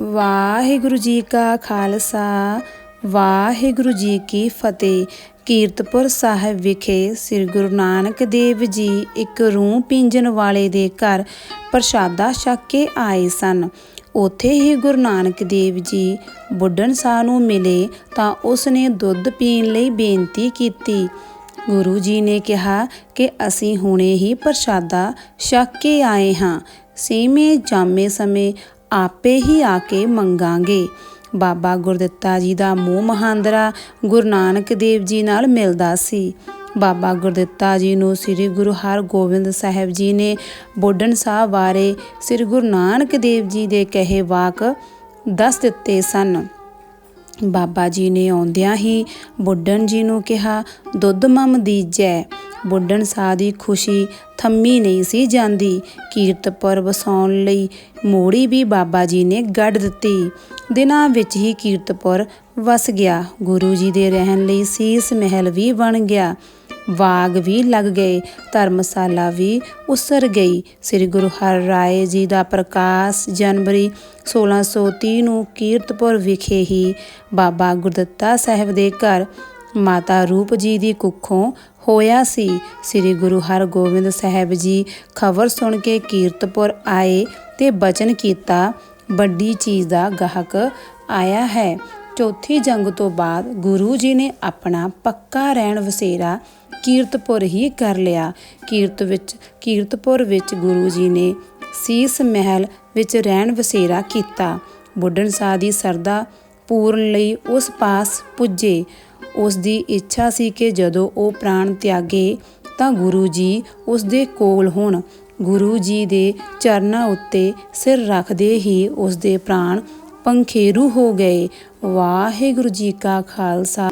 ਵਾਹਿਗੁਰੂ ਜੀ ਕਾ ਖਾਲਸਾ, ਵਾਹਿਗੁਰੂ ਜੀ ਕੀ ਫਤਿਹ। ਕੀਰਤਪੁਰ ਸਾਹਿਬ ਵਿਖੇ ਸ੍ਰੀ ਗੁਰੂ ਨਾਨਕ ਦੇਵ ਜੀ ਇੱਕ ਰੂਹ ਪੀਂਜਣ ਵਾਲੇ ਦੇ ਘਰ ਪ੍ਰਸ਼ਾਦਾ ਛਕ ਕੇ ਆਏ ਸਨ। ਉੱਥੇ ਹੀ ਗੁਰੂ ਨਾਨਕ ਦੇਵ ਜੀ ਬੁੱਢਣ ਸਾਹ ਨੂੰ ਮਿਲੇ ਤਾਂ ਉਸ ਨੇ ਦੁੱਧ ਪੀਣ ਲਈ ਬੇਨਤੀ ਕੀਤੀ। ਗੁਰੂ ਜੀ ਨੇ ਕਿਹਾ ਕਿ ਅਸੀਂ ਹੁਣੇ ਹੀ ਪ੍ਰਸ਼ਾਦਾ ਛਕ ਕੇ ਆਏ ਹਾਂ। ਸੀਮੇ ਜਾਮੇ ਸਮੇਂ ਆਪੇ ਹੀ ਆ ਕੇ ਮੰਗਾਂਗੇ। ਬਾਬਾ ਗੁਰਦਿੱਤਾ ਜੀ ਦਾ ਮੂੰਹ ਮਹਾਂਦਰਾ ਗੁਰੂ ਨਾਨਕ ਦੇਵ ਜੀ ਨਾਲ ਮਿਲਦਾ ਸੀ। ਬਾਬਾ ਗੁਰਦਿੱਤਾ ਜੀ ਨੂੰ ਸ੍ਰੀ ਗੁਰੂ ਹਰਗੋਬਿੰਦ ਸਾਹਿਬ ਜੀ ਨੇ ਬੋਡਨ ਸਾਹਿਬ ਬਾਰੇ ਸ੍ਰੀ ਗੁਰੂ ਨਾਨਕ ਦੇਵ ਜੀ ਦੇ ਕਹੇ ਵਾਕ ਦੱਸ ਦਿੱਤੇ ਸਨ। ਬਾਬਾ ਜੀ ਨੇ ਆਉਂਦਿਆਂ ਹੀ ਬੁੱਢਣ ਜੀ ਨੂੰ ਕਿਹਾ, ਦੁੱਧ ਮਮ ਦੀਜੈ। ਬੁੱਢਣ ਸਾਹ ਦੀ ਖੁਸ਼ੀ ਥੰਮੀ ਨਹੀਂ ਸੀ ਜਾਂਦੀ। ਕੀਰਤਪੁਰ ਵਸਾਉਣ ਲਈ ਮੋੜੀ ਵੀ ਬਾਬਾ ਜੀ ਨੇ ਗੱਡ ਦਿੱਤੀ। ਦਿਨਾਂ ਵਿੱਚ ਹੀ ਕੀਰਤਪੁਰ ਵਸ ਗਿਆ। ਗੁਰੂ ਜੀ ਦੇ ਰਹਿਣ ਲਈ ਸੀਸ ਮਹਿਲ ਵੀ ਬਣ ਗਿਆ। ਵਾਗ ਵੀ ਲੱਗ ਗਏ। ਧਰਮਸ਼ਾਲਾ ਵੀ ਉਸਰ ਗਈ। ਸ੍ਰੀ ਗੁਰੂ ਹਰ ਰਾਏ ਜੀ ਦਾ ਪ੍ਰਕਾਸ਼ ਜਨਵਰੀ 1630 ਨੂੰ ਕੀਰਤਪੁਰ ਵਿਖੇ ਹੀ ਬਾਬਾ ਗੁਰਦੱਤਾ ਸਾਹਿਬ ਦੇ ਘਰ ਮਾਤਾ ਰੂਪ ਜੀ ਦੀ ਕੁੱਖੋਂ ਹੋਇਆ ਸੀ। ਸ੍ਰੀ ਗੁਰੂ ਹਰਗੋਬਿੰਦ ਸਾਹਿਬ ਜੀ ਖਬਰ ਸੁਣ ਕੇ ਕੀਰਤਪੁਰ ਆਏ ਤੇ ਬਚਨ ਕੀਤਾ, ਵੱਡੀ ਚੀਜ਼ ਦਾ ਗਾਹਕ ਆਇਆ ਹੈ। ਚੌਥੀ ਜੰਗ ਤੋਂ ਬਾਅਦ ਗੁਰੂ ਜੀ ਨੇ ਆਪਣਾ ਪੱਕਾ ਰਹਿਣ ਵਸੇਰਾ ਕੀਰਤਪੁਰ ਹੀ ਕਰ ਲਿਆ। ਕੀਰਤ ਵਿੱਚ, ਕੀਰਤਪੁਰ ਵਿੱਚ ਗੁਰੂ ਜੀ ਨੇ ਸੀਸ ਮਹਿਲ ਵਿੱਚ ਰਹਿਣ ਵਸੇਰਾ ਕੀਤਾ। ਬੁੱਢਣ ਸਾਹ ਦੀ ਸਰਦਾ ਪੂਰਨ ਲਈ ਉਸ ਪਾਸ ਪੁੱਜੇ। ਉਸ ਦੀ ਇੱਛਾ ਸੀ ਕਿ ਜਦੋਂ ਉਹ ਪ੍ਰਾਣ ਤਿਆਗੇ ਤਾਂ ਗੁਰੂ ਜੀ ਉਸ ਦੇ ਕੋਲ ਹੋਣ। ਗੁਰੂ ਜੀ ਦੇ ਚਰਨਾਂ ਉੱਤੇ ਸਿਰ ਰੱਖਦੇ ਹੀ ਉਸ ਦੇ ਪ੍ਰਾਣ ਪੰਖੇਰੂ ਹੋ ਗਏ। ਵਾਹਿਗੁਰੂ ਜੀ ਕਾ ਖਾਲਸਾ।